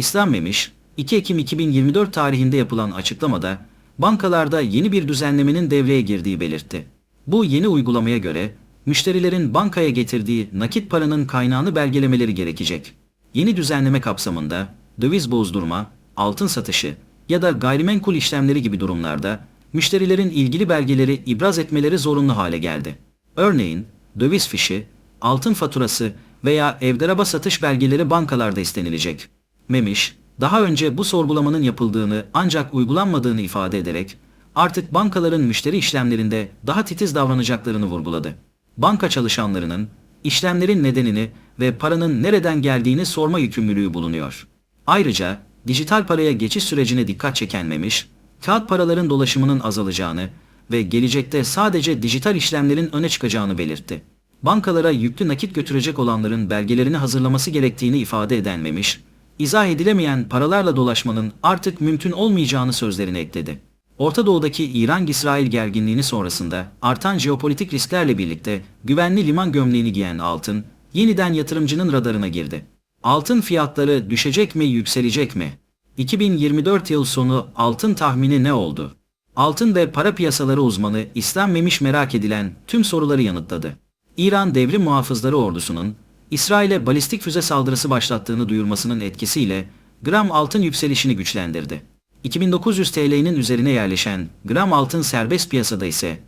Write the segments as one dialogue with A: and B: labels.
A: İslam Memiş, 2 Ekim 2024 tarihinde yapılan açıklamada bankalarda yeni bir düzenlemenin devreye girdiği belirtti. Bu yeni uygulamaya göre müşterilerin bankaya getirdiği nakit paranın kaynağını belgelemeleri gerekecek. Yeni düzenleme kapsamında döviz bozdurma, altın satışı ya da gayrimenkul işlemleri gibi durumlarda müşterilerin ilgili belgeleri ibraz etmeleri zorunlu hale geldi. Örneğin döviz fişi, altın faturası veya evdaraba satış belgeleri bankalarda istenilecek. Memiş, daha önce bu sorgulamanın yapıldığını ancak uygulanmadığını ifade ederek artık bankaların müşteri işlemlerinde daha titiz davranacaklarını vurguladı. Banka çalışanlarının işlemlerin nedenini ve paranın nereden geldiğini sorma yükümlülüğü bulunuyor. Ayrıca dijital paraya geçiş sürecine dikkat çeken Memiş, kağıt paraların dolaşımının azalacağını ve gelecekte sadece dijital işlemlerin öne çıkacağını belirtti. Bankalara yüklü nakit götürecek olanların belgelerini hazırlaması gerektiğini ifade eden Memiş, izah edilemeyen paralarla dolaşmanın artık mümkün olmayacağını sözlerine ekledi. Orta Doğu'daki İran-İsrail gerginliğini sonrasında artan jeopolitik risklerle birlikte güvenli liman gömleğini giyen altın yeniden yatırımcının radarına girdi. Altın fiyatları düşecek mi, yükselecek mi? 2024 yıl sonu altın tahmini ne oldu? Altın ve para piyasaları uzmanı İslam Memiş merak edilen tüm soruları yanıtladı. İran Devrim Muhafızları Ordusu'nun İsrail'e balistik füze saldırısı başlattığını duyurmasının etkisiyle gram altın yükselişini güçlendirdi. 2900 TL'nin üzerine yerleşen gram altın serbest piyasada ise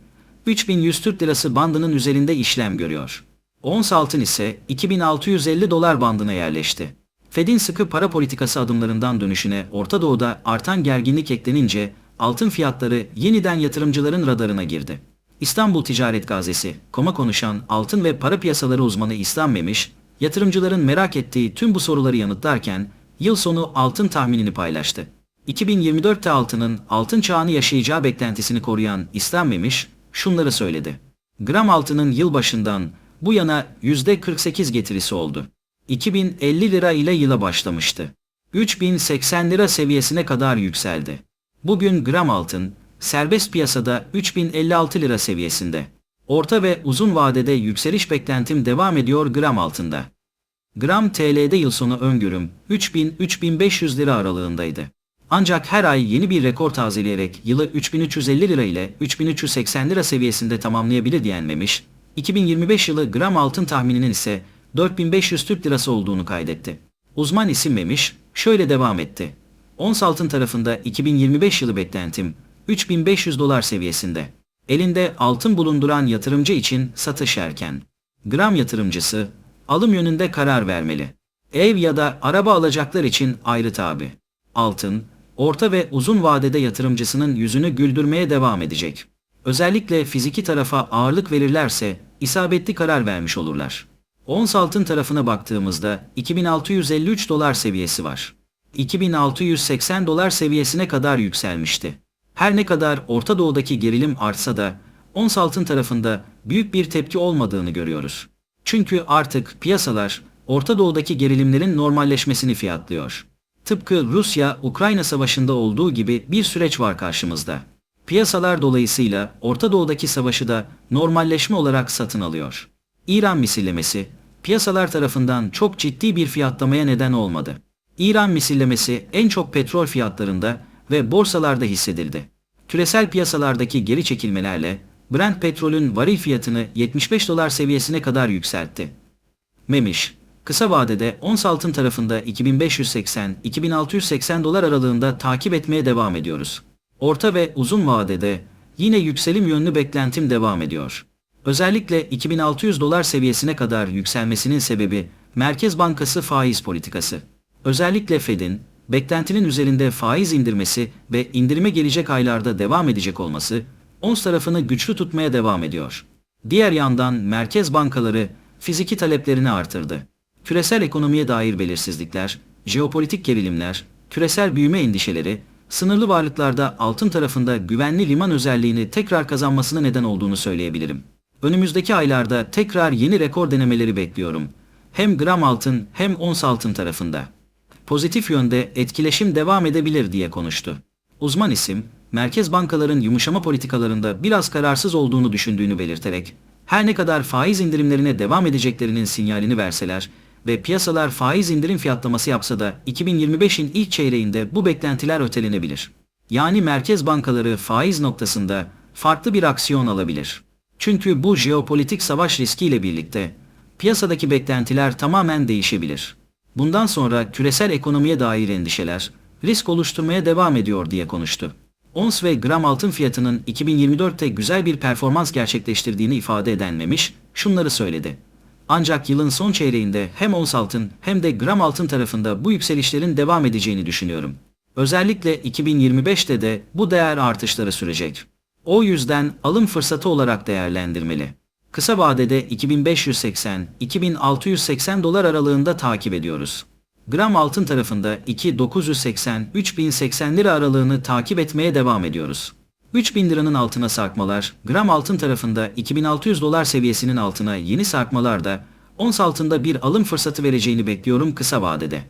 A: 3100 Türk Lirası bandının üzerinde işlem görüyor. Ons altın ise 2650 dolar bandına yerleşti. Fed'in sıkı para politikası adımlarından dönüşüne Orta Doğu'da artan gerginlik eklenince altın fiyatları yeniden yatırımcıların radarına girdi. İstanbul Ticaret Gazesi, KOM'a konuşan altın ve para piyasaları uzmanı İslam Memiş, yatırımcıların merak ettiği tüm bu soruları yanıtlarken yıl sonu altın tahminini paylaştı. 2024'te altının altın çağını yaşayacağı beklentisini koruyan İslam Memiş şunları söyledi. Gram altının yılbaşından bu yana %48 getirisi oldu. 2050 lira ile yıla başlamıştı. 3080 lira seviyesine kadar yükseldi. Bugün gram altın serbest piyasada 3056 lira seviyesinde. Orta ve uzun vadede yükseliş beklentim devam ediyor gram altında. Gram TL'de yıl sonu öngörüm 3000-3500 lira aralığındaydı. Ancak her ay yeni bir rekor tazeleyerek yılı 3350 lira ile 3380 lira seviyesinde tamamlayabilir diyen Memiş, 2025 yılı gram altın tahmininin ise 4500 Türk lirası olduğunu kaydetti. Uzman isim Memiş, şöyle devam etti. Ons altın tarafında 2025 yılı beklentim 3500 dolar seviyesinde. Elinde altın bulunduran yatırımcı için satış erken. Gram yatırımcısı alım yönünde karar vermeli. Ev ya da araba alacaklar için ayrı tabi. Altın, orta ve uzun vadede yatırımcısının yüzünü güldürmeye devam edecek. Özellikle fiziki tarafa ağırlık verirlerse isabetli karar vermiş olurlar. Ons altın tarafına baktığımızda 2653 dolar seviyesi var. 2680 dolar seviyesine kadar yükselmişti. Her ne kadar Orta Doğu'daki gerilim artsa da ons altın tarafında büyük bir tepki olmadığını görüyoruz. Çünkü artık piyasalar Orta Doğu'daki gerilimlerin normalleşmesini fiyatlıyor. Tıpkı Rusya-Ukrayna savaşında olduğu gibi bir süreç var karşımızda. Piyasalar dolayısıyla Orta Doğu'daki savaşı da normalleşme olarak satın alıyor. İran misillemesi, piyasalar tarafından çok ciddi bir fiyatlamaya neden olmadı. İran misillemesi en çok petrol fiyatlarında ve borsalarda hissedildi. Küresel piyasalardaki geri çekilmelerle Brent petrolün varil fiyatını 75 dolar seviyesine kadar yükseltti. Memiş, kısa vadede ons altın tarafında 2580-2680 dolar aralığında takip etmeye devam ediyoruz. Orta ve uzun vadede yine yükselim yönlü beklentim devam ediyor. Özellikle 2600 dolar seviyesine kadar yükselmesinin sebebi Merkez Bankası faiz politikası. Özellikle Fed'in beklentinin üzerinde faiz indirmesi ve indirime gelecek aylarda devam edecek olması ons tarafını güçlü tutmaya devam ediyor. Diğer yandan merkez bankaları fiziki taleplerini artırdı. Küresel ekonomiye dair belirsizlikler, jeopolitik gerilimler, küresel büyüme endişeleri, sınırlı varlıklarda altın tarafında güvenli liman özelliğini tekrar kazanmasına neden olduğunu söyleyebilirim. Önümüzdeki aylarda tekrar yeni rekor denemeleri bekliyorum. Hem gram altın hem ons altın tarafında. Pozitif yönde etkileşim devam edebilir diye konuştu. Uzman isim, merkez bankaların yumuşama politikalarında biraz kararsız olduğunu düşündüğünü belirterek, her ne kadar faiz indirimlerine devam edeceklerinin sinyalini verseler, ve piyasalar faiz indirim fiyatlaması yapsa da 2025'in ilk çeyreğinde bu beklentiler ötelenebilir. Yani merkez bankaları faiz noktasında farklı bir aksiyon alabilir. Çünkü bu jeopolitik savaş riskiyle birlikte piyasadaki beklentiler tamamen değişebilir. Bundan sonra küresel ekonomiye dair endişeler risk oluşturmaya devam ediyor diye konuştu. Ons ve gram altın fiyatının 2024'te güzel bir performans gerçekleştirdiğini ifade eden Memiş, şunları söyledi. Ancak yılın son çeyreğinde hem ons altın hem de gram altın tarafında bu yükselişlerin devam edeceğini düşünüyorum. Özellikle 2025'te de bu değer artışları sürecek. O yüzden alım fırsatı olarak değerlendirmeli. Kısa vadede 2580-2680 dolar aralığında takip ediyoruz. Gram altın tarafında 2980-3080 lira aralığını takip etmeye devam ediyoruz. 3000 liranın altına sarkmalar, gram altın tarafında 2600 dolar seviyesinin altına yeni sarkmalar da ons altında bir alım fırsatı vereceğini bekliyorum kısa vadede.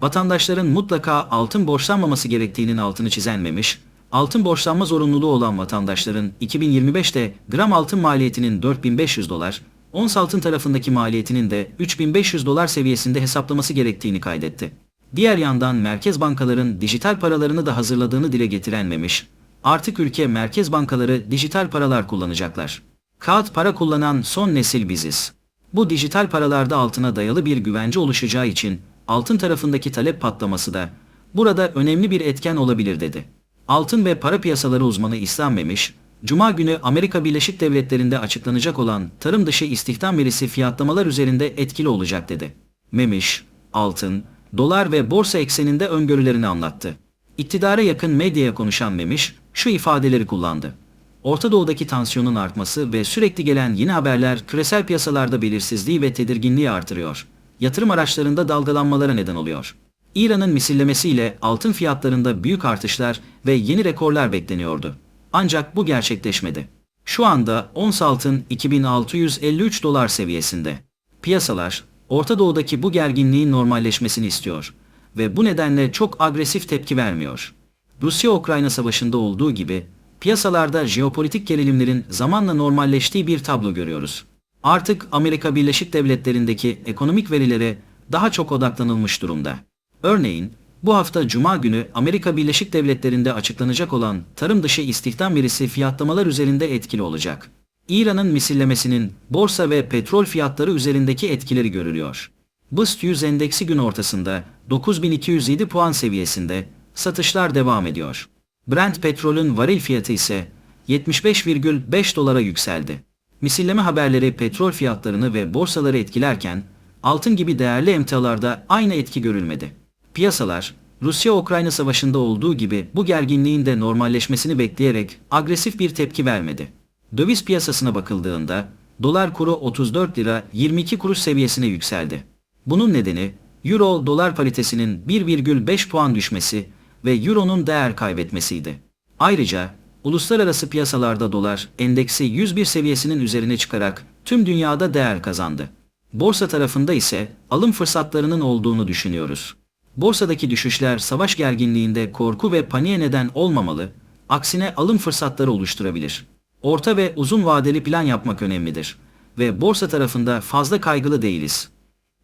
A: Vatandaşların mutlaka altın borçlanmaması gerektiğinin altını çizenmemiş, altın borçlanma zorunluluğu olan vatandaşların 2025'te gram altın maliyetinin 4500 dolar, ons altın tarafındaki maliyetinin de 3500 dolar seviyesinde hesaplaması gerektiğini kaydetti. Diğer yandan merkez bankaların dijital paralarını da hazırladığını dile getirenmemiş, artık ülke merkez bankaları dijital paralar kullanacaklar. Kağıt para kullanan son nesil biziz. Bu dijital paralarda altına dayalı bir güvence oluşacağı için altın tarafındaki talep patlaması da burada önemli bir etken olabilir dedi. Altın ve para piyasaları uzmanı İslam Memiş, Cuma günü Amerika Birleşik Devletleri'nde açıklanacak olan tarım dışı istihdam verisi fiyatlamalar üzerinde etkili olacak dedi. Memiş, altın, dolar ve borsa ekseninde öngörülerini anlattı. İktidara yakın medyaya konuşan Memiş, şu ifadeleri kullandı. Orta Doğu'daki tansiyonun artması ve sürekli gelen yeni haberler küresel piyasalarda belirsizliği ve tedirginliği artırıyor. Yatırım araçlarında dalgalanmalara neden oluyor. İran'ın misillemesiyle altın fiyatlarında büyük artışlar ve yeni rekorlar bekleniyordu. Ancak bu gerçekleşmedi. Şu anda ons altın 2653 dolar seviyesinde. Piyasalar, Orta Doğu'daki bu gerginliğin normalleşmesini istiyor ve bu nedenle çok agresif tepki vermiyor. Rusya-Ukrayna savaşında olduğu gibi piyasalarda jeopolitik gerilimlerin zamanla normalleştiği bir tablo görüyoruz. Artık Amerika Birleşik Devletleri'ndeki ekonomik verilere daha çok odaklanılmış durumda. Örneğin, bu hafta Cuma günü Amerika Birleşik Devletleri'nde açıklanacak olan tarım dışı istihdam verisi fiyatlamalar üzerinde etkili olacak. İran'ın misillemesinin borsa ve petrol fiyatları üzerindeki etkileri görülüyor. BIST 100 endeksi gün ortasında 9207 puan seviyesinde satışlar devam ediyor. Brent petrolün varil fiyatı ise 75,5 dolara yükseldi. Misilleme haberleri petrol fiyatlarını ve borsaları etkilerken altın gibi değerli emtialarda aynı etki görülmedi. Piyasalar, Rusya-Ukrayna savaşında olduğu gibi bu gerginliğin de normalleşmesini bekleyerek agresif bir tepki vermedi. Döviz piyasasına bakıldığında dolar kuru 34 lira 22 kuruş seviyesine yükseldi. Bunun nedeni euro dolar paritesinin 1,5 puan düşmesi ve euronun değer kaybetmesiydi. Ayrıca uluslararası piyasalarda dolar endeksi 101 seviyesinin üzerine çıkarak tüm dünyada değer kazandı. Borsa tarafında ise alım fırsatlarının olduğunu düşünüyoruz. Borsadaki düşüşler savaş gerginliğinde korku ve paniğe neden olmamalı, aksine alım fırsatları oluşturabilir. Orta ve uzun vadeli plan yapmak önemlidir ve borsa tarafında fazla kaygılı değiliz.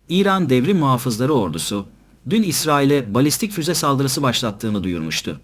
A: İran Devrim Muhafızları Ordusu, dün İsrail'e balistik füze saldırısı başlattığını duyurmuştu.